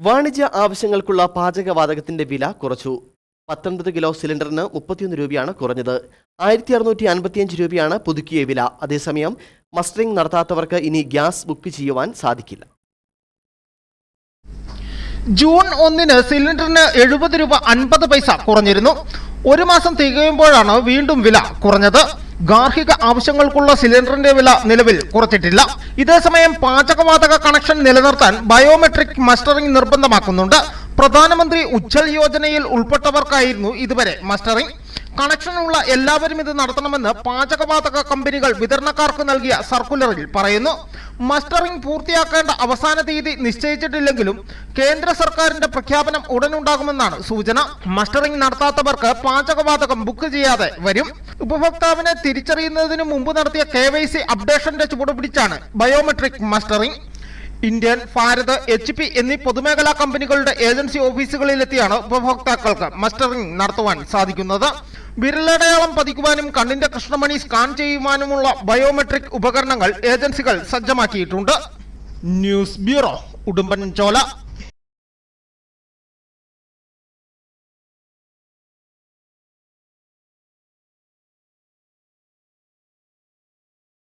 വാണിജ്യ ആവശ്യങ്ങൾക്കുള്ള പാചകവാതകത്തിന്റെ വില കുറച്ചു. പത്തൊൻപത് കിലോ സിലിണ്ടറിന് മുപ്പത്തിയൊന്ന് രൂപയാണ് കുറഞ്ഞത്. ആയിരത്തി അറുന്നൂറ്റി അൻപത്തിയഞ്ച് രൂപയാണ് പുതുക്കിയ വില. അതേസമയം മസ്റ്ററിംഗ് നടത്താത്തവർക്ക് ഇനി ഗ്യാസ് ബുക്ക് ചെയ്യുവാൻ സാധിക്കില്ല. ജൂൺ ഒന്നിന് സിലിണ്ടറിന് എഴുപത് രൂപ അൻപത് പൈസ കുറഞ്ഞിരുന്നു. ഒരു മാസം തികയുമ്പോഴാണ് വീണ്ടും വില കുറഞ്ഞത്. ഗാർഹിക ആവശ്യങ്ങൾക്കുള്ള സിലിണ്ടറിന്റെ വില നിലവിൽ കുറച്ചിട്ടില്ല. ഇതേസമയം പാചകവാതക കണക്ഷൻ നിലനിർത്താൻ ബയോമെട്രിക് മസ്റ്ററിംഗ് നിർബന്ധമാക്കുന്നുണ്ട്. പ്രധാനമന്ത്രി ഉജ്ജൽ യോജനയിൽ ഉൾപ്പെട്ടവർക്കായിരുന്നു ഇതുവരെ മസ്റ്ററിംഗ്. കണക്ഷനുള്ള എല്ലാവരും ഇത് നടത്തണമെന്ന് പാചകവാതക കമ്പനികൾ വിതരണക്കാർക്ക് നൽകിയ സർക്കുലറിൽ പറയുന്നു. മസ്റ്ററിംഗ് പൂർത്തിയാക്കേണ്ട അവസാന തീയതി നിശ്ചയിച്ചിട്ടില്ലെങ്കിലും കേന്ദ്ര സർക്കാരിന്റെ പ്രഖ്യാപനം ഉടനുണ്ടാകുമെന്നാണ് സൂചന. മസ്റ്ററിംഗ് നടത്താത്തവർക്ക് പാചകവാതകം ബുക്ക് ചെയ്യാതെ വരും. ഉപഭോക്താവിനെ തിരിച്ചറിയുന്നതിന് മുമ്പ് നടത്തിയ കെ വൈ സി അപ്ഡേഷന്റെ ചുവടുപിടിച്ചാണ് biometric mustering. Indian Bharat H P എന്നീ പൊതുമേഖലാ കമ്പനികളുടെ ഏജൻസി ഓഫീസുകളിലെത്തിയാണ് ഉപഭോക്താക്കൾക്ക് മസ്റ്ററിംഗ് നടത്തുവാൻ സാധിക്കുന്നത്. വിരലടയാളം പതിക്കുവാനും കണ്ണിന്റെ കൃഷ്ണമണി സ്കാൻ ചെയ്യുവാനുമുള്ള ബയോമെട്രിക് ഉപകരണങ്ങൾ ഏജൻസികൾ സജ്ജമാക്കിയിട്ടുണ്ട്. News bureau Udumbanchola.